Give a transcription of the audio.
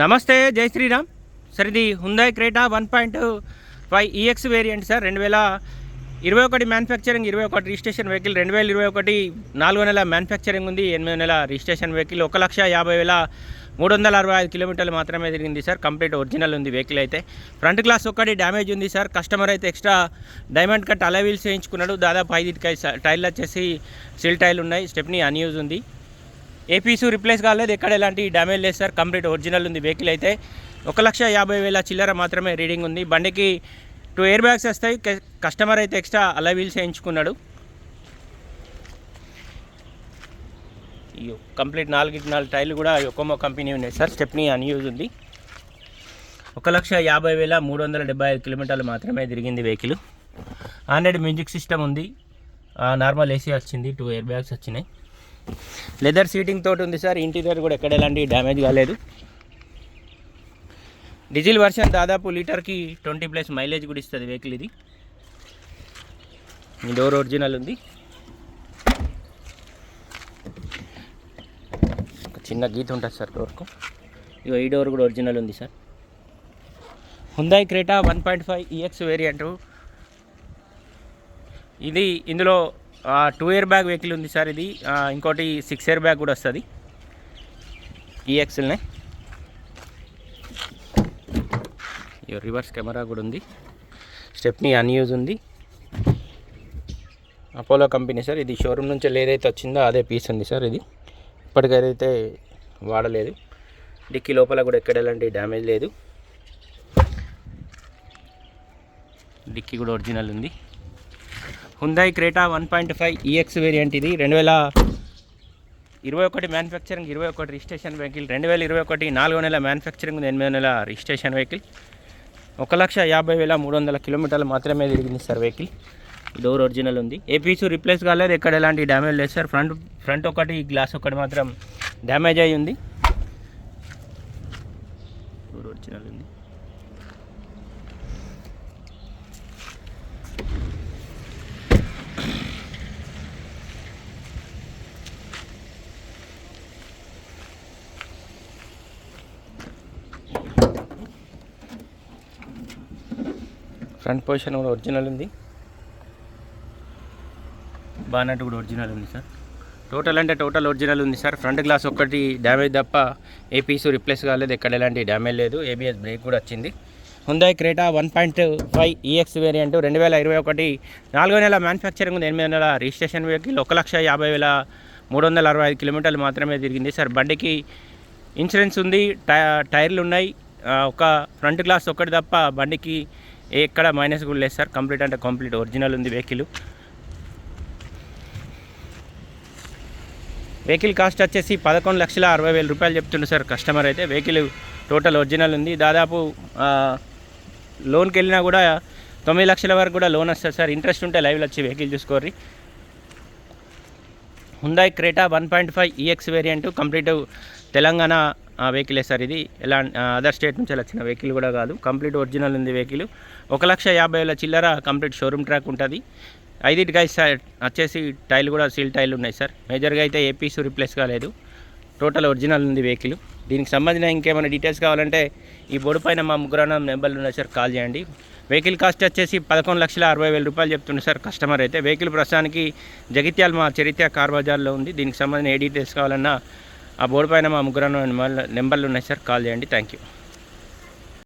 నమస్తే జై శ్రీరామ్. సార్ ఇది Hyundai Creta one point five EX variant sir రెండు వేల ఇరవై ఒకటి మ్యానుఫ్యాక్చరింగ్ ఇరవై ఒకటి రిజిస్ట్రేషన్ వెహికల్ రెండు వేల ఇరవై ఒకటి నాలుగు నెల మ్యానుఫ్యాక్చరింగ్ ఉంది ఎనిమిది నెల రిజిస్ట్రేషన్ వెహికల్ ఒక లక్ష యాభై వేల మూడు వందల అరవై ఐదు కిలోమీటర్లు మాత్రమే తిరిగింది సార్ కంప్లీట్ ఒరిజినల్ ఉంది వెహికల్ అయితే. ఫ్రంట్ గ్లాస్ ఒక్కటి డ్యామేజ్ ఉంది సార్ కస్టమర్ అయితే ఎక్స్ట్రా డైమండ్ కట్ అలా వీల్స్ వేయించుకున్నాడు. దాదాపు ఐదు టైర్లు వచ్చేసి సిల్ టైర్లు ఉన్నాయి. స్టెప్ని అన్యూజ్ ఉంది. ఏపీసు రిప్లేస్ కాలేదు. ఎక్కడ ఎలాంటి డ్యామేజ్ లేదు సార్. కంప్లీట్ ఒరిజినల్ ఉంది. వెహికల్ అయితే ఒక లక్ష యాభై వేల చిల్లర మాత్రమే రీడింగ్ ఉంది. బండికి టూ ఎయిర్ బ్యాగ్స్ వస్తాయి. కస్టమర్ అయితే ఎక్స్ట్రా అలా వీల్స్ వేయించుకున్నాడు. కంప్లీట్ నాలుగు నాలుగు టైర్లు కూడా ఒక్కొమ్మ కంపెనీ ఉన్నాయి సార్. స్టెప్నీ అన్యూజ్ ఉంది. ఒక లక్ష యాభై వేల మూడు వందల డెబ్బై ఐదు కిలోమీటర్లు మాత్రమే తిరిగింది వెహికల్ ఆండ్రాయిడ్ మ్యూజిక్ సిస్టమ్ ఉంది. నార్మల్ ఏసీ వచ్చింది. టూ ఎయిర్ బ్యాగ్స్ వచ్చినాయి. లెదర్ సీటింగ్ తోటి ఉంది సార్. ఇంటీరియర్ కూడా ఎక్కడ ఎలాంటి డ్యామేజ్ కాలేదు. డీజిల్ వర్షన్ దాదాపు లీటర్కి ట్వంటీ ప్లస్ మైలేజ్ కూడా ఇస్తుంది వెహికల్ ఇది. ఈ డోర్ ఒరిజినల్ ఉంది. ఒక చిన్న గీత ఉంటుంది సార్ డోర్కు. ఇగో ఈ డోర్ కూడా ఒరిజినల్ ఉంది sir. Hyundai Creta one point five EX variant ఇది ఇందులో టూ ఇయర్ బ్యాగ్ వెహికల్ ఉంది సార్ ఇది. ఇంకోటి సిక్స్ ఇయర్ బ్యాగ్ కూడా వస్తుంది. ఈఎక్స్ఎల్నే రివర్స్ కెమెరా కూడా ఉంది. స్టెప్ని అన్యూజ్ ఉంది. అపోలో కంపెనీ సార్ ఇది షోరూమ్ నుంచి ఏదైతే వచ్చిందో అదే పీస్ ఉంది సార్ ఇది. ఇప్పటికైతే వాడలేదు. డిక్కీ లోపల కూడా ఎక్కడ ఎలాంటి డ్యామేజ్ లేదు. డిక్కీ కూడా ఒరిజినల్ ఉంది. Hyundai Creta one point five EX variant ఇది. రెండు వేల ఇరవై ఒకటి మ్యానుఫ్యాక్చరింగ్ ఇరవై ఒకటి రిజిస్ట్రేషన్ వెహికల్ రెండు వేల ఇరవై ఒకటి నాలుగో నెల మ్యానుఫ్యాక్చరింగ్ ఎనిమిదో నెల రిజిస్ట్రేషన్ వెహికల్ ఒక లక్ష యాభై వేల మూడు వందల కిలోమీటర్లు మాత్రమే తిరిగింది సార్ వెహికల్ డోర్ ఒరిజినల్ ఉంది. ఏ పీసు రిప్లేస్ కాలేదు ఎక్కడ ఎలాంటి డ్యామేజ్ లేదు సార్. ఫ్రంట్ ఫ్రంట్ ఒకటి గ్లాస్ ఒకటి మాత్రం డ్యామేజ్ అయి ఉంది. డోర్ ఒరిజినల్ ఉంది. ఫ్రంట్ పొజిషన్ కూడా ఒరిజినల్ ఉంది. బానట్ కూడా ఒరిజినల్ ఉంది సార్. టోటల్ అంటే టోటల్ ఒరిజినల్ ఉంది సార్. ఫ్రంట్ గ్లాస్ ఒక్కటి డ్యామేజ్ తప్ప ఏ పీసు రిప్లేస్ కాలేదు. ఎక్కడ ఎలాంటి డ్యామేజ్ లేదు. ఏబిఎస్ బ్రేక్ కూడా వచ్చింది. Hyundai Creta one point five EX variant రెండు వేల ఇరవై ఒకటి నాలుగో నెల మ్యానుఫ్యాక్చరింగ్ ఉంది. ఎనిమిది నెల రిజిస్ట్రేషన్ వెహికల్ ఒక లక్ష యాభై వేల మూడు వందల అరవై ఐదు కిలోమీటర్లు మాత్రమే తిరిగింది సార్. బండికి ఇన్సూరెన్స్ ఉంది. టై టైర్లు ఉన్నాయి. ఒక ఫ్రంట్ గ్లాస్ ఒక్కటి తప్ప బండికి ఎక్కడ మైనస్ కూడా లేదు సార్. కంప్లీట్ అంటే కంప్లీట్. ఒరిజినల్ ఉంది వెహికల్. వెహికల్ కాస్ట్ వచ్చేసి పదకొండు లక్షల అరవై వేల రూపాయలు చెప్తుండే సార్ కస్టమర్ అయితే. వెహికల్ టోటల్ ఒరిజినల్ ఉంది. దాదాపు లోన్కి వెళ్ళినా కూడా తొమ్మిది లక్షల వరకు కూడా లోన్ వస్తుంది సార్. ఇంట్రెస్ట్ ఉంటే లైవ్లో వచ్చి vehicle చూసుకోర్రి. Hyundai Creta one point five EX variant complete Telangana వెహికలే sir ఇది. ఎలా అదర్ స్టేట్ నుంచి వచ్చిన వెహికల్ కూడా కాదు. కంప్లీట్ ఒరిజినల్ ఉంది వెహికల్. ఒక లక్ష యాభై వేల చిల్లర కంప్లీట్ షోరూమ్ ట్రాక్ ఉంటుంది. ఐదింటికి గైస్ సార్ వచ్చేసి టైల్ కూడా సీల్ టైల్ ఉన్నాయి సార్ మేజర్గా అయితే ఏ పీసు రిప్లేస్ కాలేదు. టోటల్ ఒరిజినల్ ఉంది వెహికల్. దీనికి సంబంధించిన ఇంకేమైనా డీటెయిల్స్ కావాలంటే ఈ బోర్డు పైన మా ముగ్గురన్న నెంబర్లు ఉన్నాయి సార్ కాల్ చేయండి. వెహికల్ కాస్ట్ వచ్చేసి పదకొండు లక్షల అరవై వేల రూపాయలు చెప్తుంది సార్ కస్టమర్ అయితే. వెహికల్ ప్రస్తుతానికి జగిత్యాల మా చరిత్ర కార్ బజార్లో ఉంది. దీనికి సంబంధించిన ఏ డీటెయిల్స్ కావాలన్నా ఆ బోర్డు పైన మా ముగ్గురు నెంబర్లు ఉన్నాయి సార్. కాల్ చేయండి. Thank you